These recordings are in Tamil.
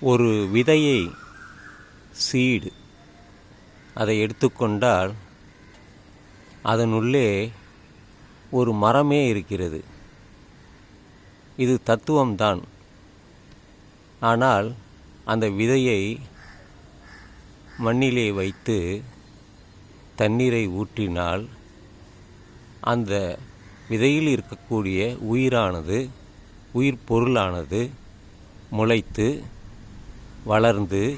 ஒரு விதையை சீடு அதை எடுத்துக்கொண்டால் அதனுள்ளே ஒரு மரமே இருக்கிறது. இது தத்துவம்தான். ஆனால் அந்த விதையை மண்ணிலே வைத்து தண்ணீரை ஊற்றினால் அந்த விதையில் இருக்கக்கூடிய உயிரானது உயிர் பொருளானது முளைத்து வளர்ந்து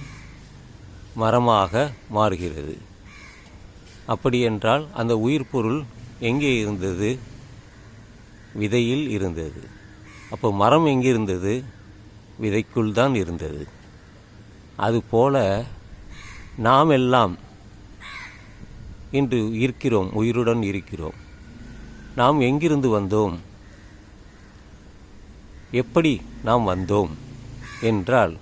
மரமாக மாறுகிறது. அப்படியென்றால் அந்த உயிர் பொருள் எங்கே இருந்தது? விதையில் இருந்தது. அப்போ மரம் எங்கே இருந்தது? விதைக்குள் தான் இருந்தது. அதுபோல நாம் எல்லாம் இன்று இருக்கிறோம் உயிருடன் இருக்கிறோம். நாம் எங்கிருந்து வந்தோம்? எப்படி நாம் வந்தோம்? என்றால்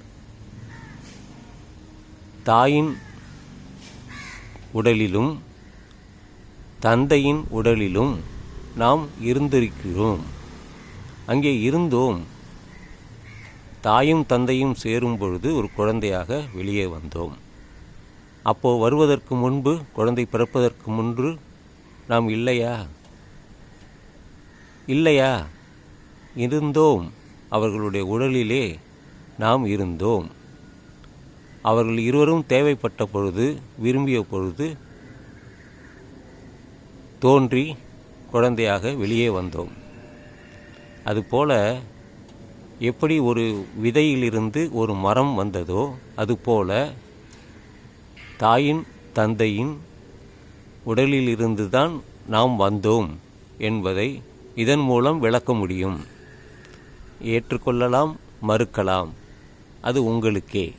தாயின் உடலிலும் தந்தையின் உடலிலும் நாம் இருந்திருக்கிறோம். அங்கே இருந்தோம். தாயும் தந்தையும் சேரும் பொழுது ஒரு குழந்தையாக வெளியே வந்தோம். அப்போ வருவதற்கு முன்பு குழந்தை பிறப்பதற்கு முன்பு நாம் இல்லையா? இல்லையா? இருந்தோம். அவர்களுடைய உடலிலே நாம் இருந்தோம். அவர்கள் இருவரும் தேவைப்பட்ட பொழுது விரும்பிய பொழுது தோன்றி குழந்தையாக வெளியே வந்தோம். அதுபோல எப்படி ஒரு விதையிலிருந்து ஒரு மரம் வந்ததோ அதுபோல தாயின் தந்தையின் உடலிலிருந்து தான் நாம் வந்தோம் என்பதை இதன் மூலம் விளக்க முடியும். ஏற்றுக்கொள்ளலாம் மறுக்கலாம். அது உங்களுக்கே.